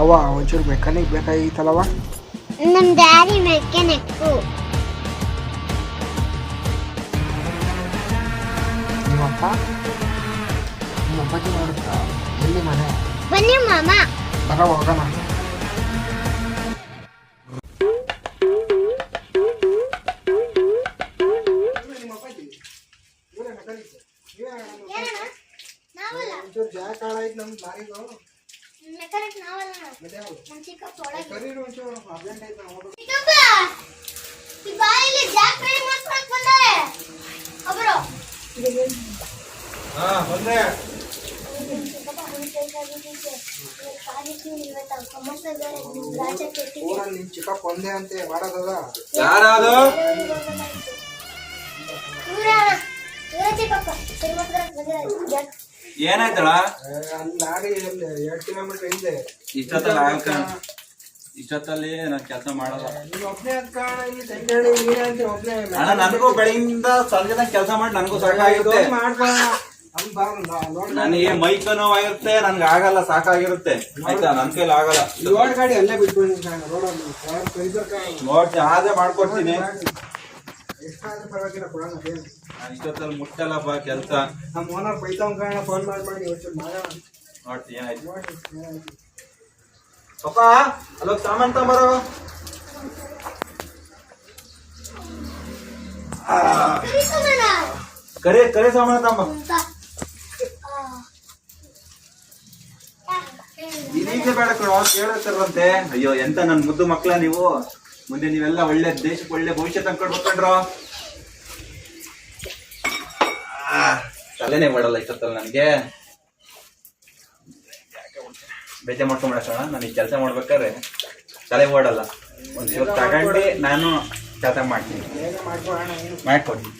ಅವ್ವ ಒಂಚೂರು ಮೆಕ್ಯಾನಿಕ್ ಬೇಕಾಗಿತ್ತಲ್ಲವ? ನಮ್ ಡ್ಯಾಡಿ ಮೆಕ್ಯಾನಿಕ್. ನಿಮ್ಮಪ್ಪ? ನಿಮ್ಮಪ್ಪಗೆ ಮಾಡುತ್ತಾ ಎಲ್ಲಿ ಮನೆ? ಬನ್ನಿ ಮಾಮ. ಬರ ಹೋಗೋಣ. ಮೆಕ್ಯಾನಿಕ್ ನಾವಲ್ಲ. ಮತ್ತೆ ಯಾರು? ನಮ್ ಚಿಕ್ಕಪ್ಪ ಒಳಗೆ. ಚಿಕ್ಕಪ್ಪ ಈ ಬಾಯಿಲಿ ಜಾಕ್ ಟ್ರೈ ಮಾಡ್ಕೊಳಕ್ ಬಂದಾರೆ ಒಬ್ರು ಹಾ ಬಂದೆ. ಚಿಕ್ಕಪ್ಪ ಒಂದೇ ಅಂತೆ ಮಾಡೋದದ ಯಾರಾದು ಏನಾಯ್ತಳ ಏ, ಲಾರಿ ಎಲ್ಲಿ? ಎರಡು ಕಿಲೋಮೀಟರ್ ಹಿಂದೆ. ಇಷ್ಟೊತ್ತಲ್ಲಿ ಇಷ್ಟೊತ್ತಲ್ಲಿ ನಾನು ಕೆಲಸ ಮಾಡಲ್ಲ. ಅಣ್ಣ ನನಗೂ ಬೆಳಗಿಂದ ಸಂಜೆ ಕೆಲಸ ಮಾಡಿ ನನಗೂ ಸಾಕಾಗಿರುತ್ತೆ. ನನಗೆ ಮೈಕ ನೋವಾಗಿರುತ್ತೆ ನನ್ಗೆ ಆಗಲ್ಲ ಸಾಕಾಗಿರುತ್ತೆ. ಆಯ್ತಾ? ನನ್ ಕೈಲಿ ಆಗಲ್ಲ. ರೋಡ್ ಗಾಡಿ ಅಲ್ಲೇ ನೋಡ್ತೀನಿ ಆದ್ರೆ ಮಾಡ್ಕೊಡ್ತೀನಿ. ಎಷ್ಟಾದ್ರೂ ಪರವಾಗಿಲ್ಲ ಕೊಡೋಣ ಅದೇನು ನಾನು ಇಷ್ಟೊತ್ತಲ್ಲಿ ಮುಟ್ಟಲ್ಲಪ್ಪ ಕೆಲಸ. ನಮ್ಮ ಓನರ್ ಬೈತಾವ್ ಕಾರಣ ಫೋನ್ ಮಾಡಿ ಮಾಡಿ ಒಂಚೂರು ಮಾಡೋಣ ನೋಡ್ತೀನಿ ಏನಾಯ್ತು? ನೋಡಿ ಏನಾಯ್ತು. ಪಪ್ಪ ಅಲ್ಲೋಗಿ ಸಾಮಾನ್ ತಗೊಂಬರೋ. ಕರೆ ಕರೆ ಸಾಮಾನು ತಗೊಂಬ. ಇದೀಗ ಬೇಡ ಕಣ ಕೇಳತ್ತಾರಂತೆ ಅಯ್ಯೋ ಎಂತ ನನ್ ಮುದ್ದು ಮಕ್ಳ ನೀವು? ಮುಂದೆ ನೀವೆಲ್ಲ ಒಳ್ಳೆ ದೇಶಕ್ಕೆ ಒಳ್ಳೆ ಭವಿಷ್ಯ ತಂದ್ಕೊಡ್ಬೇಕಂಡ್ರು ಆ, ತಲೆನೇ ಮಾಡಲ್ಲ ಇಷ್ಟೊತ್ತಲ್ಲ ನನಗೆ. ಬೇಜೆ ಮಾಡ್ಕೊಂಬಿಡೋಣ ನಾನು ಈ ಕೆಲಸ ಮಾಡ್ಬೇಕಾದ್ರೆ ತಲೆ ಓಡಲ್ಲ. ಒಂಚೂರು ತಗೊಂಡು ನಾನು ಕೆಲಸ ಮಾಡ್ತೀನಿ. ಮಾಡ್ಕೊಡ್ತೀನಿ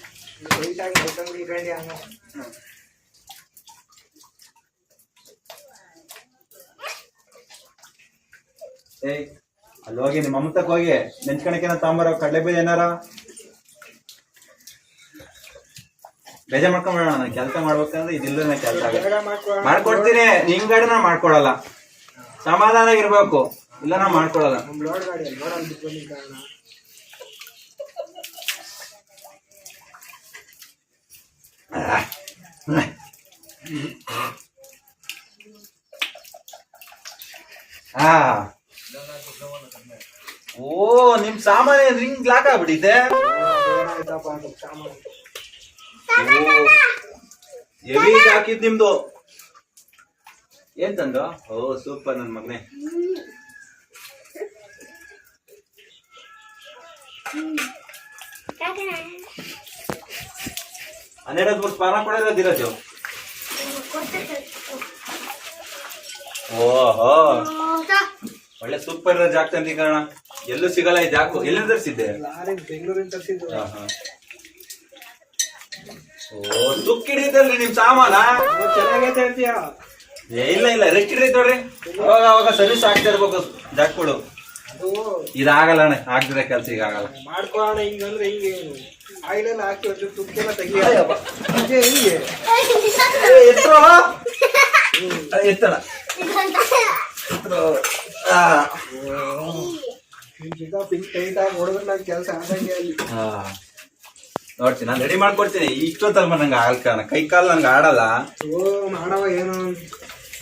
ಏಯ್ ಅಲ್ಲಿ ಹೋಗಿ ನಿಮ್ಮ ಮಮತಕ್ಕೆ ಹೋಗಿ ನೆಂಚ್ಕಣಕ್ಕೆ ತಾಂಬಾರ ಕಡಲೆ ಬೀಜ ಏನಾರ? ಬೇಜಾರ್ ಮಾಡ್ಕೊಂಬಿಡೋಣ ನಾನು ಕೆಲಸ ಮಾಡ್ಬೇಕಂದ್ರೆ ಇದಿಲ್ಲ ಕೆಲಸ ಬೇಗ ಮಾಡ್ಕೊಳ್ಳೋಣ. ಮಾಡ್ಕೊಡ್ತೀನಿ ನಿಂಗಡೆ ಗಾಡಿ ನಾ ಮಾಡ್ಕೊಡಲ್ಲ. ಸಮಾಧಾನ ಇರ್ಬೇಕು ಇಲ್ಲ ನಾ ಮಾಡ್ಕೊಡಲ್ಲ. ನಮ್ಮ ಲೋಡ್ ಗಾಡಿ ಅಲ್ಲಿ ಲೋಡಲ್ಲಿ ಬಿಟ್ಬಿಡಿ ಕಾರಣ ಹಾ ಓ ನಿಮ್ ಸಾಮಾನ್ಯ ರಿಂಗ್ ಲಾಕ್ ಆಗ್ಬಿಟ್ಟಿದೆ? ಎವಿ ಹಾಕಿದ್ ನಿಮ್ದು? ಏನ್ ತಂದು? ಓ ಸೂಪರ್ ನನ್ ಮಗನೇ. ಹನ್ನೆರಡು ವರ್ಷ ಪಾನ ಕೊಡೋದಿರೋದು. ಓಹೋ. ಒಳ್ಳೆ ಸೂಪರ್ ಇರೋ ಜಾಗ ತಂದಿಕಣ ಎಲ್ಲೂ ಸಿಗಲ್ಲ ಈ ಜಾಗ ಎಲ್ಲಿ ತರಿಸಿದ್ದೆ? ಲಾರಿ ಬೆಂಗಳೂರಿಂದ ತರಿಸಿದ್ದು. ಓ ತುಕ್ಕಿ ಹಿಡಿತಲ್ರಿ ನಿಮ್ ಸಾಮಾನ? ಚೆನ್ನಾಗೈತೆ ಅಂತೀಯ? ಏ, ಇಲ್ಲ ಇಲ್ಲ. ರೆಸ್ಟ್ ಹಿಡಿತೈತೆ ನೋಡ್ರಿ ಅವಾಗ ಅವಾಗ ಸರ್ವಿಸ್ ಆಗ್ತಾ ಇರ್ಬೇಕು. ಜಾಕ್ಗಳು ಅದು ಇದಾಗಲ್ಲ ಅಣ್ಣ. ಆಗ್ದಿರ ಕೆಲ್ಸ ಈಗ ಆಗಲ್ಲ. ಮಾಡ್ಕೊಳ್ಳೋಣ ಹಿಂಗಂದ್ರೆ ಹಿಂಗೆ. ಆಯಿಲ್ ಎಲ್ಲ ಹಾಕಿ ಒಂಚೂರು ತುಕ್ಕೆಲ್ಲ ತೆಗಿಯ. ಹಿಂಗೆ ಹಿಂಗೆ. ಎತ್ತಣ. ನಿಮ್ ಪಿಂಕ್ ಆಗಿ ಹೊಡೆದ್ರೆ ನಂಗೆ ಕೆಲಸ ಆದಂಗೆ ಅಲ್ಲಿ. ನೋಡ್ತೀನಿ ನಾನು ರೆಡಿ ಮಾಡ್ಕೊಡ್ತೀನಿ. ಇಷ್ಟೊತ್ತಲ್ಲ ನಂಗೆ ಆಗಲ್ ಕಾರಣ ಕೈ ಕಾಲು ನಂಗೆ ಆಡಲ್ಲ. ಓ ಮಾಡವ ಏನು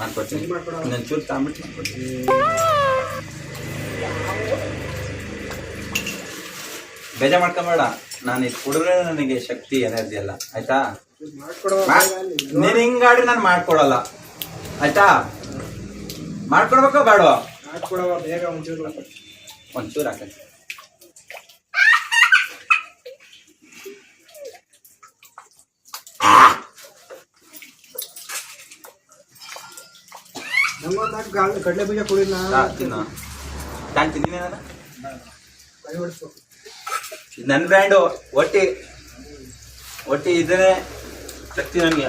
ಮಾಡ್ಕೊಡ್ತೀನಿ. ಇನ್ನೊಂದು ಚೂರು ತಾಂಬಿಟ್ಟು ಮಾಡ್ಕೊಡ್ತೀನಿ. ಬೇಜಾರ್ ಮಾಡ್ಕೊಂಬೇಡ. ನಾನು ಇದು ಕುಡಿದ್ರೆ ನನಗೆ ಶಕ್ತಿ ಎನರ್ಜಿ ಅಲ್ಲ. ಆಯ್ತಾ ನೀನ್ ಹಿಂಗಾಡಿ ನಾನು ಮಾಡ್ಕೊಡಲ್ಲ. ಆಯ್ತಾ? ಮಾಡ್ಕೊಡ್ಬೇಕೋ ಬೇಡವಾ? ಮಾಡ್ಕೊಡವ ಬೇಗ ಒಂಚೂರು ಒಂಚೂರು ಹಾಕಿ ಕಡಲೆ ಬೀಜ ಕುಡಿಲ್ಲ. ನನ್ನ ಬ್ರ್ಯಾಂಡು ಒಟ್ಟಿ ಒಟ್ಟಿ ಇದ್ರೆ ಶಕ್ತಿ ನನಗೆ.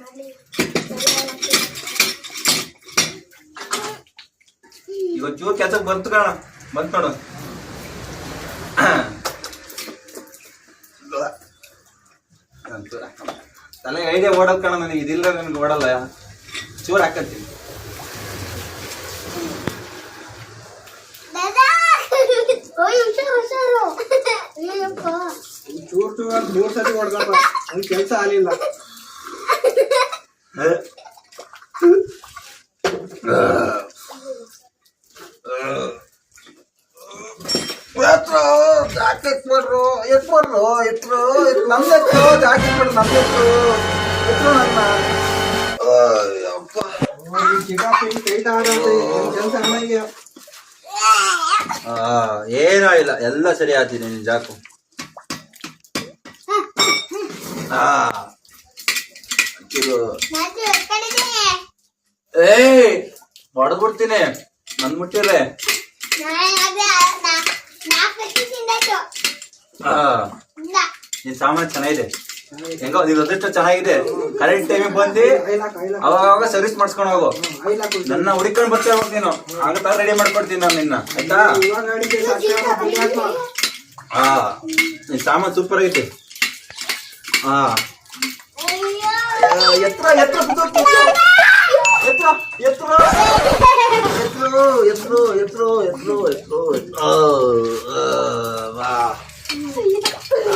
ಮಾಡಿ ಈಗ ಚೂರ್ ಕೆಲ್ಸಕ್ಕೆ ಬಂತು ಕಣ ಬಂತು ನೋಡು. ಒಂಚೂರ್ ಹಾಕಮ್ಮ. ತಲೆ ಐಡಿಯಾ ಓಡಲ್ ಕಣ ನನಗೆ. ಇದಿಲ್ಲ ನನಗೆ ಓಡಲ್ಲ. ಚೂರ್ ಹಾಕಂತೀನಿ ಮೂರ್ ಸತಿ ಹೊಡ್ದಪ್ಪ ಕೆಲಸ ಆಗ್ಲಿಲ್ಲ. ಜಾಕೆಟ್ ಮಾಡ್ರು ಎತ್ ಮಾಡ್ರೋ ಎತ್ರು ನಮ್ದು ಎತ್ರು ಜಾಕೆಟ್ ಮಾಡ್ರು ನಮ್ದು ಎತ್ರು ಎತ್ರು ನನ್ನ. ಇಲ್ಲ ಎಲ್ಲ ಸರಿ ಆತೀನಿ ನಿನ್ ಜಾಕು. ಆ, ಇದು ಏಯ್ ಹೊಡೆದ್ಬಿಡ್ತೀನಿ ನನ್ ಮುಟ್ಟಿರ್ರೆ. ನಾನು ಸಾಮಾನು ಚೆನ್ನಾಗಿದೆ. ಹೆಂಗೋ ಇದಷ್ಟು ಅದೃಷ್ಟ ಚೆನ್ನಾಗಿದೆ. ಕರೆಂಟ್ ಟೈಮಿಗೆ ಬಂದು. ಅವಾಗ ಸರ್ವಿಸ್ ಮಾಡಿಸ್ಕೊಂಡು ಹೋಗು. ನನ್ನ ಹುಡುಕೊಂಡು ಬರ್ತಾ ಹೋಗ್ ನೀನು. ಆಗ ರೆಡಿ ಮಾಡ್ಕೊಡ್ತೀನಿ ನಾನು ನಿನ್ನ. ಆಯ್ತಾ? ಹಾ. ನಿನ್ ಸಾಮಾನು ಸೂಪರ್ ಐತಿ ಹಾ ಅಯ್ಯೋ ಎತ್ರ ಎತ್ರ ಬಿದ್ದೋಗ್ತಿ. ಎತ್ರ ಎತ್ರ ಎತ್ರು ಎತ್ರು ಎತ್ರು ಎತ್ರು ಎತ್ರು ಎತ್ರು ಆ, ವಾ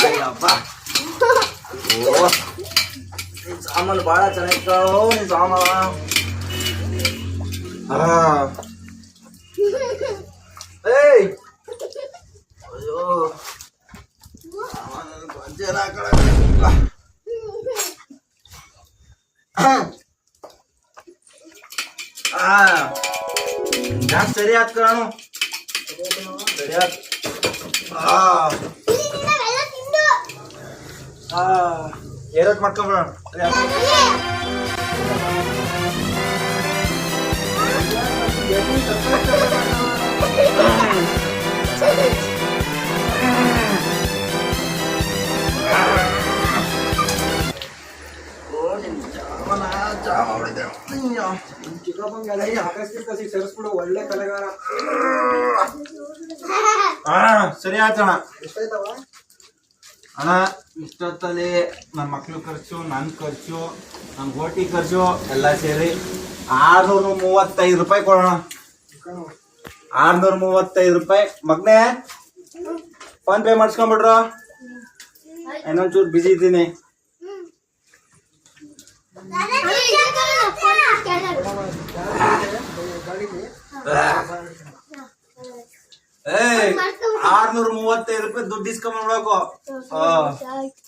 ಅಯ್ಯಪ್ಪ ಓ ನಿನ್ ಸಾಮಾನು ಬಹಳ ಚೆನ್ನಾಗಿತ್ತು ಜಾಸ್ತಿ ಸರಿ ಆತ್ ಕಣು ಸರಿ ಆತ್ ಆ ತಿಂದವೆಲ್ಲ ಸೇರಿಸ್ಬಿಡು ಒಳ್ಳೆ ಕಲೆಗಾರ. ಆ ಸರಿ ಆಯ್ತಣ್ಣ ಎಷ್ಟಾಯ್ತವ? ಅಣ್ಣ ಇಷ್ಟೊತ್ತಲ್ಲಿ ನನ್ನ ಮಕ್ಳು ಖರ್ಚು ನನ್ನ ಖರ್ಚು ನನ್ನ ಗೋಟಿ ಖರ್ಚು ಎಲ್ಲ ಸೇರಿ ಆರ್ನೂರ ಮೂವತ್ತೈದು ರೂಪಾಯಿ ಕೊಡೋಣ. ಆರ್ನೂರ ಮೂವತ್ತೈದು ರೂಪಾಯಿ. ಮಗ್ನೆ ಫೋನ್ ಪೇ ಮಾಡಿಸ್ಕೊಂಬಿಡ್ರು? ಇನ್ನೊಂದ್ ಚೂರು ಬಿಸಿ ಇದ್ದೀನಿ ಏಯ್ ಆರ್ನೂರ ಮೂವತ್ತೈದು ರೂಪಾಯಿ ದುಡ್ಡು ಆಯ್ತು.